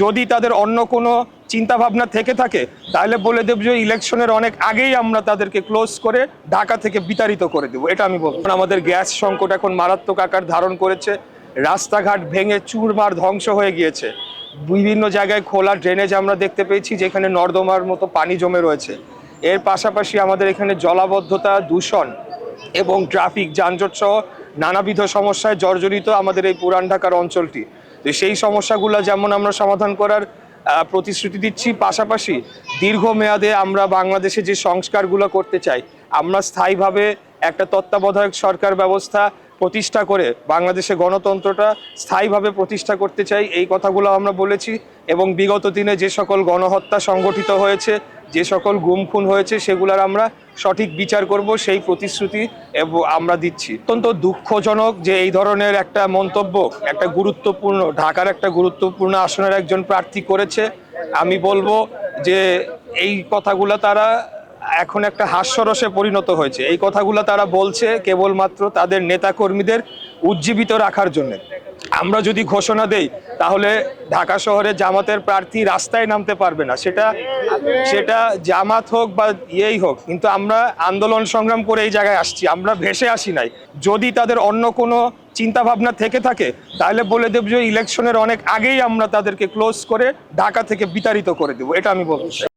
যদি তাদের অন্য কোনো চিন্তা ভাবনা থেকে থাকে, তাহলে বলে দেব যে ইলেকশনের অনেক আগেই আমরা তাদেরকে ক্লোজ করে ঢাকা থেকে বিতাড়িত করে দেবো। এটা আমি বলব। আমাদের গ্যাস সংকট এখন মারাত্মক আকার ধারণ করেছে, রাস্তাঘাট ভেঙে চুরমার ধ্বংস হয়ে গিয়েছে। বিভিন্ন জায়গায় খোলা ড্রেনেজ আমরা দেখতে পেয়েছি, যেখানে নর্দমার মতো পানি জমে রয়েছে। এর পাশাপাশি আমাদের এখানে জলাবদ্ধতা, দূষণ এবং ট্রাফিক যানজট সহ নানাবিধ সমস্যায় জর্জরিত আমাদের এই পুরান ঢাকার অঞ্চলটি। তো সেই সমস্যাগুলো যেমন আমরা সমাধান করার প্রতিশ্রুতি দিচ্ছি, পাশাপাশি দীর্ঘমেয়াদে আমরা বাংলাদেশে যে সংস্কারগুলো করতে চাই, আমরা স্থায়ীভাবে একটা তত্ত্বাবধায়ক সরকার ব্যবস্থা প্রতিষ্ঠা করে বাংলাদেশে গণতন্ত্রটা স্থায়ীভাবে প্রতিষ্ঠা করতে চাই, এই কথাগুলো আমরা বলেছি। এবং বিগত দিনে যে সকল গণহত্যা সংগঠিত হয়েছে যে সকল গুম খুন হয়েছে সেগুলোর আমরা সঠিক বিচার করব, সেই প্রতিশ্রুতি আমরা দিচ্ছি। অত্যন্ত দুঃখজনক যে এই ধরনের একটা মন্তব্য, একটা গুরুত্বপূর্ণ, ঢাকার একটা গুরুত্বপূর্ণ আসনের একজন প্রার্থী করেছে। আমি বলব যে এই কথাগুলো তারা এখন একটা হাস্যরসে পরিণত হয়েছে। এই কথাগুলো তারা বলছে কেবলমাত্র তাদের নেতাকর্মীদের উজ্জীবিত রাখার জন্য। আমরা যদি ঘোষণা দেই, তাহলে ঢাকা শহরে জামাতের প্রার্থী রাস্তায় নামতে পারবে না। সেটা সেটা জামাত হোক বা ইয়েই হোক, কিন্তু আমরা আন্দোলন সংগ্রাম করে এই জায়গায় আসছি, আমরা ভেসে আসি নাই। যদি তাদের অন্য কোনো চিন্তা ভাবনা থেকে থাকে, তাহলে বলে দেব যে ইলেকশনের অনেক আগেই আমরা তাদেরকে ক্লোজ করে ঢাকা থেকে বিতাড়িত করে দেবো, এটা আমি চাই।